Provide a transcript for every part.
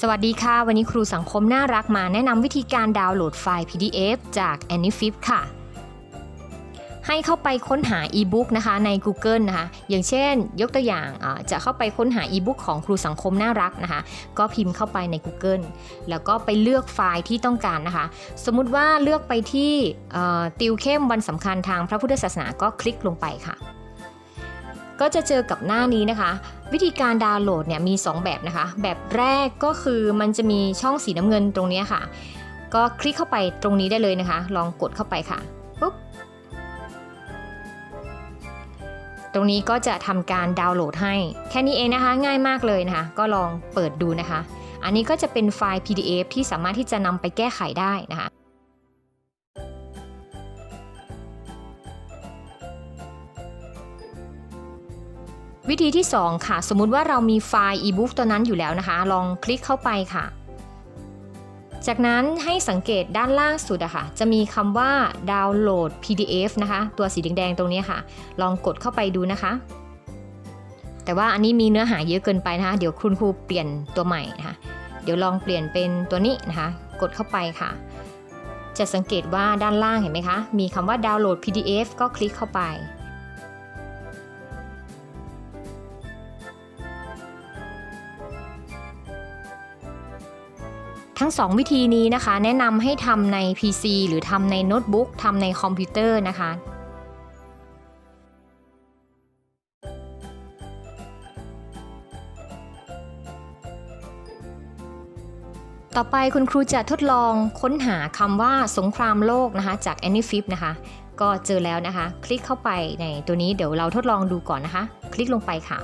สวัสดีค่ะ วันนี้ครูสังคมน่ารักมาแนะนำวิธีการดาวน์โหลดไฟล์ PDF จาก AnyFlip ค่ะ ให้เข้าไปค้นหา e-book นะคะใน Google นะคะ อย่างเช่น ยกตัวอย่างจะเข้าไปค้นหา e-book ของครูสังคมน่ารักนะคะ ก็พิมพ์เข้าไปใน Google แล้วก็ไปเลือกไฟล์ที่ต้องการนะคะ สมมุติว่าเลือกไปที่ติวเข้มวันสำคัญทางพระพุทธศาสนาก็คลิกลงไปค่ะ ก็จะเจอกับหน้านี้นะคะ วิธีการดาวน์โหลดเนี่ยมี 2 แบบนะคะ แบบแรกก็คือมันจะมีช่องสีน้ำเงินตรงนี้ค่ะ ก็คลิกเข้าไปตรงนี้ได้เลยนะคะ ลองกดเข้าไปค่ะปุ๊บตรงนี้ก็จะทำการดาวน์โหลดให้ แค่นี้เองนะคะ ง่ายมากเลยนะคะ ก็ลองเปิดดูนะคะ อันนี้ก็จะเป็นไฟล์ PDF ที่สามารถที่จะนำไปแก้ไขได้นะคะ วิธีที่ 2 ค่ะ สมมุติว่าเรามีไฟล์ e-book ตัวนั้นอยู่แล้วนะคะ ลองคลิกเข้าไปค่ะ จากนั้นให้สังเกตด้านล่างสุดอะค่ะ จะมีคำว่าดาวน์โหลด PDF นะคะ ตัวสีแดงๆตรงนี้ค่ะ ลองกดเข้าไปดูนะคะ แต่ว่าอันนี้มีเนื้อหาเยอะเกินไปนะคะ เดี๋ยวคุณครูเปลี่ยนตัวใหม่นะคะ เดี๋ยวลองเปลี่ยนเป็นตัวนี้นะคะ กดเข้าไปค่ะ จะสังเกตว่าด้านล่างเห็นไหมคะ มีคำว่าดาวน์โหลด PDF ก็คลิกเข้าไป ทั้ง 2 วิธีนี้นะคะ แนะนำให้ทำใน PC หรือทำในโน้ตบุ๊กทำในคอมพิวเตอร์นะคะต่อไปคุณครูจะทดลองค้นหาคำว่าสงครามโลกนะคะ จาก AnyFlip นะคะ ก็เจอแล้วนะคะ คลิกเข้าไปในตัวนี้เดี๋ยวเราทดลองดูก่อนนะคะ คลิกลงไปค่ะ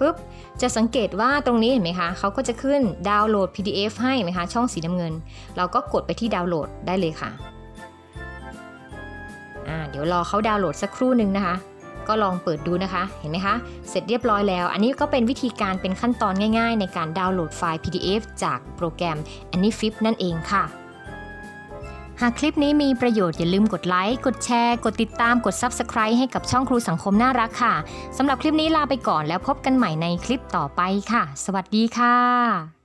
ปุ๊บ จะสังเกตว่าตรงนี้เห็นไหมคะเขาก็จะขึ้นดาวน์โหลด PDF ให้นไหมคะ ช่องสีน้ำเงิน เราก็กดไปที่ดาวน์โหลดได้เลยค่ะเดี๋ยวรอเขาดาวน์โหลดสักครู่หนึ่งนะคะ ก็ลองเปิดดูนะคะ เห็นไหมคะ เสร็จเรียบร้อยแล้ว อันนี้ก็เป็นวิธีการเป็นขั้นตอนง่าย ๆ ในการดาวน์โหลดไฟล์ PDF จากโปรแกรม AnyFlip นั่นเองค่ะ หากคลิปนี้มีประโยชน์อย่าลืมกดไลค์ กดแชร์ กดติดตาม กด Subscribe ให้กับช่องครูสังคมน่ารักค่ะ สำหรับคลิปนี้ลาไปก่อนแล้วพบกันใหม่ในคลิปต่อไปค่ะ สวัสดีค่ะ